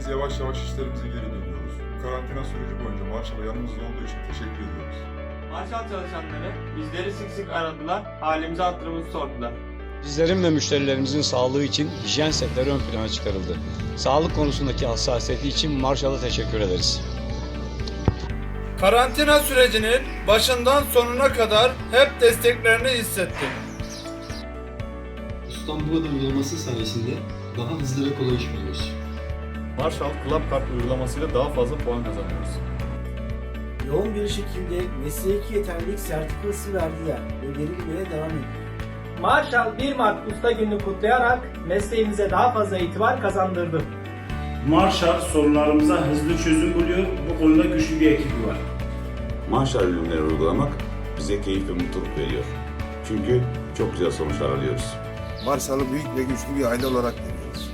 Biz yavaş yavaş işlerimize geri dönüyoruz. Karantina süreci boyunca Marshall'a yanımızda olduğu için teşekkür ediyoruz. Marshall çalışanları bizleri sık sık aradılar, halimizi hatırımızı sordular. Bizlerin ve müşterilerimizin sağlığı için hijyen setleri ön plana çıkarıldı. Sağlık konusundaki hassasiyeti için Marshall'a teşekkür ederiz. Karantina sürecinin başından sonuna kadar hep desteklerini hissettik. İstanbul'da uygulaması sayesinde daha hızlı ve kolay iş buluyoruz. Marshall Club Card uygulamasıyla daha fazla puan kazanıyoruz. Yoğun bir şekilde mesleki yeterlilik sertifikası verdiler ve verilmeye devam ediyor. Marshall 1 Mart Usta Günü'nü kutlayarak mesleğimize daha fazla itibar kazandırdı. Marshall sorunlarımıza hızlı çözüm buluyor. Bu konuda güçlü bir ekibi var. Marshall ürünleri uygulamak bize keyif ve mutluluk veriyor. Çünkü çok güzel sonuçlar alıyoruz. Marshall'ı büyük ve güçlü bir aile olarak görüyoruz.